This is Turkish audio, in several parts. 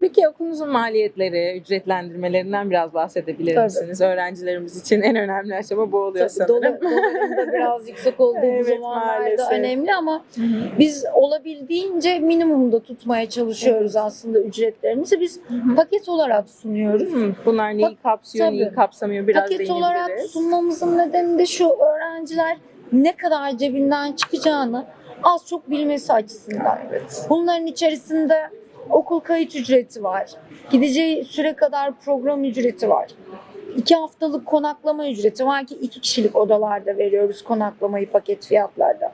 Peki okulunuzun maliyetleri, ücretlendirmelerinden biraz bahsedebilir Tabii. misiniz? Öğrencilerimiz için en önemli aşama bu oluyor Tabii dolar, sanırım. doların da biraz yüksek olduğu Evet, zamanlarda maalesef. önemli ama biz olabildiğince minimumda tutmaya çalışıyoruz aslında ücretlerimizi. Biz paket olarak sunuyoruz. Hmm, Bunlar neyi kapsıyor, neyi tabii. kapsamıyor biraz Paket olarak sunmamızın nedeni de şu öğrenciler ne kadar cebinden çıkacağını az çok bilmesi açısından. Evet. Bunların içerisinde okul kayıt ücreti var. Gideceği süre kadar program ücreti var. İki haftalık konaklama ücreti var ki iki kişilik odalarda veriyoruz konaklamayı paket fiyatlarda.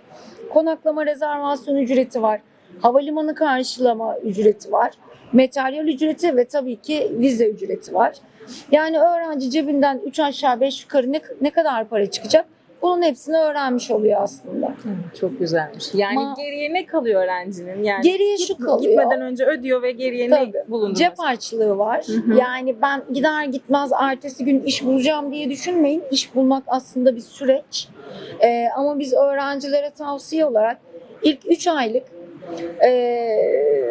Konaklama rezervasyon ücreti var. Havalimanı karşılama ücreti var. Materyal ücreti ve tabii ki vize ücreti var. Yani öğrenci cebinden 3 aşağı 5 yukarı ne, ne kadar para çıkacak? Bunun hepsini öğrenmiş oluyor aslında. Hı, Çok güzelmiş. Yani Ma- geriye ne kalıyor öğrencinin? Yani Geriye şu kalıyor. gitmeden önce ödüyor ve geriye Tabii. ne bulunur? Cep harçlığı var. Hı hı. Yani ben gider gitmez ertesi gün iş bulacağım diye düşünmeyin. İş bulmak aslında bir süreç. Ee, ama biz öğrencilere tavsiye olarak ilk 3 aylık ee,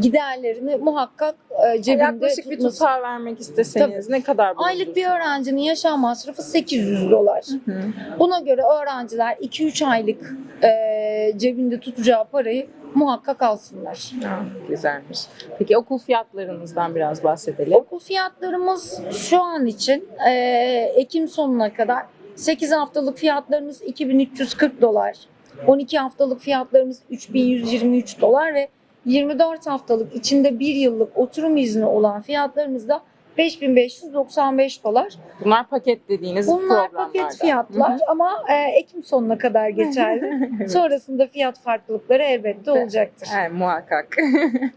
giderlerini muhakkak ee, cebinde Yaklaşık bir tutması. tutar vermek isteseniz ne kadar Aylık bir öğrencinin yaşam masrafı 800 dolar. Hı hı. Buna göre öğrenciler 2-3 aylık ee, cebinde tutacağı parayı muhakkak alsınlar. Ha, Güzelmiş. Peki okul fiyatlarınızdan biraz bahsedelim. Okul fiyatlarımız şu an için e, Ekim sonuna kadar 8 haftalık fiyatlarımız 2340 dolar. 12 haftalık fiyatlarımız 3123 dolar ve 24 haftalık içinde bir yıllık oturum izni olan fiyatlarımız da 5595 dolar. Bunlar paket dediğiniz Bunlar paket fiyatlar ama e, Ekim sonuna kadar geçerli. Evet. Sonrasında fiyat farklılıkları elbette olacaktır. Evet, muhakkak.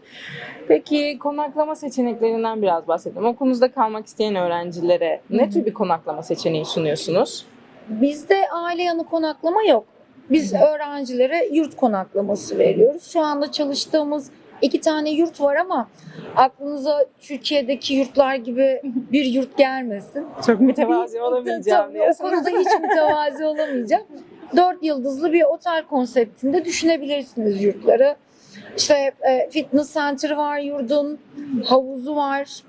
Peki konaklama seçeneklerinden biraz bahsedelim. Okulunuzda kalmak isteyen öğrencilere Hı ne tür bir konaklama seçeneği sunuyorsunuz? Bizde aile yanı konaklama yok. Biz öğrencilere yurt konaklaması veriyoruz. Şu anda çalıştığımız iki tane yurt var ama aklınıza Türkiye'deki yurtlar gibi bir yurt gelmesin. Çok mütevazi olamayacağım Tabii, o konuda hiç mütevazi olamayacağım. Dört yıldızlı bir otel konseptinde düşünebilirsiniz yurtları. İşte e, fitness center var yurdun, havuzu var.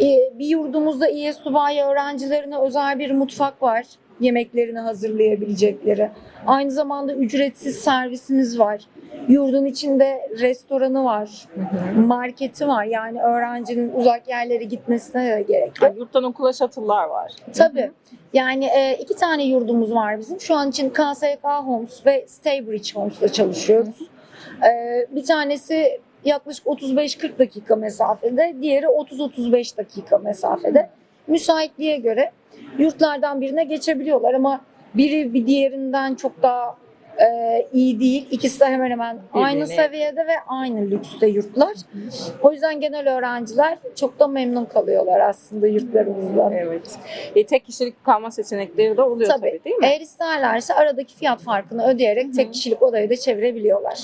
E, bir yurdumuzda İE Subayi öğrencilerine özel bir mutfak var. Yemeklerini hazırlayabilecekleri. Aynı zamanda ücretsiz servisimiz var. Yurdun içinde restoranı var, marketi var. Yani öğrencinin uzak yerlere gitmesine de gerek yok. Yani yurttan okula shuttle'lar var. Tabii. Yani e, iki tane yurdumuz var bizim. Şu an için KSK Homes ve Staybridge Homes'la çalışıyoruz. E, bir tanesi yaklaşık 35-40 dakika mesafede, diğeri 30-35 dakika mesafede. Müsaitliğe göre yurtlardan birine geçebiliyorlar ama biri bir diğerinden çok daha e, iyi değil. İkisi de hemen hemen aynı Birbirine- seviyede ve aynı lükste yurtlar. O yüzden genel öğrenciler çok da memnun kalıyorlar aslında yurtlarımızdan. Evet. E, tek kişilik kalma seçenekleri de oluyor tabii, Tabii. değil mi? Eğer isterlerse aradaki fiyat farkını ödeyerek tek kişilik odayı da çevirebiliyorlar.